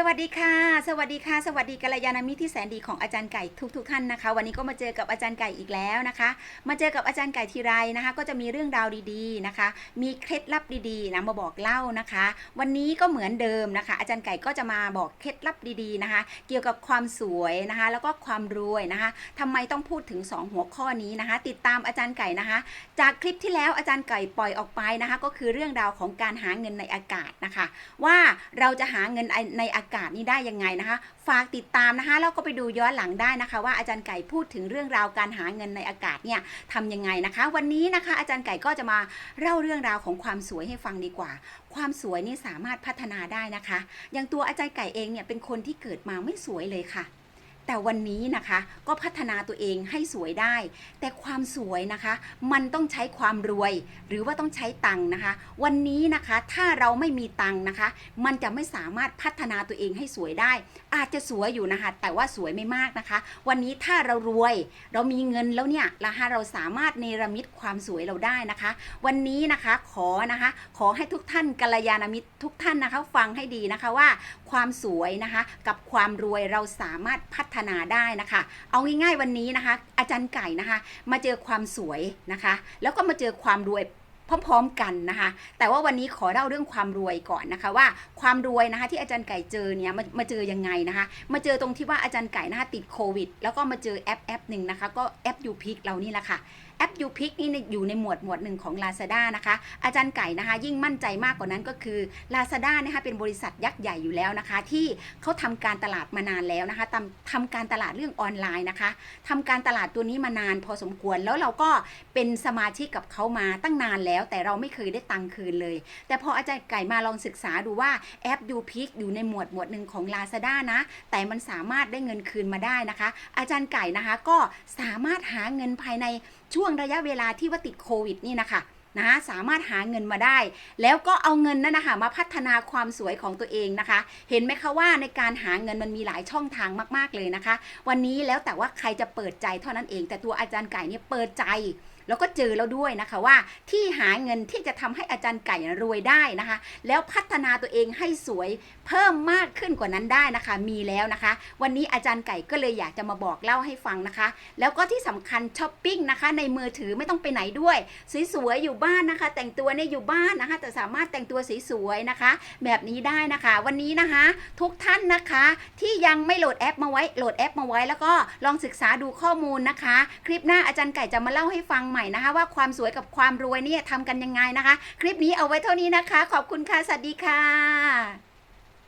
สวัสดีค่ะ สวัสดีค่ะ สวัสดีกัลยาณมิตรที่แสนดีของอาจารย์ไก่ทุกๆท่านนะคะ วันนี้ก็มาเจอกับอาจารย์ไก่อีกแล้วนะคะ มาเจอกับอาจารย์ไก่ทีไรนะคะ ก็จะมีเรื่องราวดีๆนะคะ มีเคล็ดลับดีๆนะมาบอกเล่านะคะ วันนี้ก็เหมือนเดิมนะคะ อาจารย์ไก่ก็จะมาบอกเคล็ดลับดีๆนะคะ เกี่ยวกับความสวยนะคะ แล้วก็ความรวยนะคะทำไมต้องพูดถึง 2 หัวข้อนี้นะคะ ติดตามอาจารย์ไก่นะคะ จากคลิปที่แล้วอาจารย์ไก่ปล่อยออกไปนะคะ ก็คือเรื่องราวของการหาเงินในอากาศนะคะ ว่าเราจะหาเงินในอากาศนี้ได้ยังไงนะคะ ฝากติดตามนะคะแล้วก็ไปดูย้อนหลังได้นะคะ ว่าอาจารย์ไก่พูดถึงเรื่องราวการหาเงินในอากาศเนี่ยทำยังไงนะคะ วันนี้นะคะ อาจารย์ไก่ก็จะมาเล่าเรื่องราวของความสวยให้ฟังดีกว่า ความสวยนี่สามารถพัฒนาได้นะคะ อย่างตัวอาจารย์ไก่เองเนี่ยเป็นคนที่เกิดมาไม่สวยเลยค่ะ แต่วันนี้นะคะก็พัฒนาตัวเองให้สวยได้ แต่ความสวยนะคะ มันต้องใช้ความรวย หรือว่าต้องใช้ตังค์นะคะ วันนี้นะคะถ้าเราไม่มีตังค์นะคะ มันจะไม่สามารถพัฒนาตัวเองให้สวยได้ อาจจะสวยอยู่นะคะ แต่ว่าสวยไม่มากนะคะ วันนี้ถ้าเรารวย เรามีเงินแล้วเนี่ยนะคะเราสามารถเนรมิตความสวยเราได้นะคะ วันนี้นะคะขอนะคะ ขอให้ทุกท่านกัลยาณมิตรทุกท่านนะคะ ฟังให้ดีนะคะว่าความสวยนะคะ กับความรวยเราสามารถพัฒนาได้นะคะ เอาง่ายๆวันนี้นะคะ อาจารย์ไก่นะคะ มาเจอความสวยนะคะ แล้วก็มาเจอความรวย พร้อมๆกันนะคะ แต่ว่าวันนี้ขอเล่าเรื่องความรวยก่อนนะคะว่าความรวยนะคะที่อาจารย์ไก่เจอเนี่ยมามาเจอยังไงนะคะ มาเจอตรงที่ว่าอาจารย์ไก่นะคะติดโควิด แล้วก็มาเจอแอปแอปหนึ่งนะคะก็แอปยูพิกเรานี่แหละค่ะแอป u p i c นี่อยู่ในหมวดหมวดหนึ่งของ Lazada นะคะ อาจารย์ไก่นะคะ ยิ่งมั่นใจมากกว่านั้นก็คือ Lazada นะคะเป็นบริษัทยักษ์ใหญ่อยู่แล้วนะคะ ที่เขาทำการตลาดมานานแล้วนะคะทำทำการตลาดเรื่องออนไลน์นะคะทำการตลาดตัวนี้มานานพอสมควรแล้วเราก็เป็นสมาชิกกับเขามาตั้งนานแล้วแต่เราไม่เคยได้ตังค์คืนเลย แต่พออาจารย์ไก่มาลองศึกษาดูว่าแอป u p i c อยู่ในหมวดหมวดหนึ่งของ Lazada นะ แต่มันสามารถได้เงินคืนมาได้นะคะ อาจารย์ไก่นะคะก็สามารถหาเงินภายในช่วงระยะเวลาที่ว่าติดโควิดนี่นะคะนะสามารถหาเงินมาได้ แล้วก็เอาเงินนั้นนะคะมาพัฒนาความสวยของตัวเองนะคะ เห็นไหมคะว่าในการหาเงินมันมีหลายช่องทางมาก ๆเลยนะคะ วันนี้แล้วแต่ว่าใครจะเปิดใจเท่านั้นเอง แต่ตัวอาจารย์ไก่เนี่ยเปิดใจ แล้วก็เจอแล้วด้วยนะคะว่าที่หาเงินที่จะทำให้อาจารย์ไก่รวยได้นะคะ แล้วพัฒนาตัวเองให้สวยเพิ่มมากขึ้นกว่านั้นได้นะคะ มีแล้วนะคะ วันนี้อาจารย์ไก่ก็เลยอยากจะมาบอกเล่าให้ฟังนะคะ แล้วก็ที่สำคัญช้อปปิ้งนะคะ ในมือถือไม่ต้องไปไหนด้วยสวยๆอยู่บ้านนะคะ แต่งตัวเนี่ยอยู่บ้านนะคะ แต่สามารถแต่งตัวสวยๆนะคะ แบบนี้ได้นะคะ วันนี้นะคะ ทุกท่านนะคะที่ยังไม่โหลดแอปมาไว้โหลดแอปมาไว้แล้วก็ลองศึกษาดูข้อมูลนะคะ คลิปหน้าอาจารย์ไก่จะมาเล่าให้ฟังใหม่นะคะว่าความสวยกับความรวยเนี่ยทำกันยังไงนะคะ คลิปนี้เอาไว้เท่านี้นะคะ ขอบคุณค่ะ สวัสดีค่ะ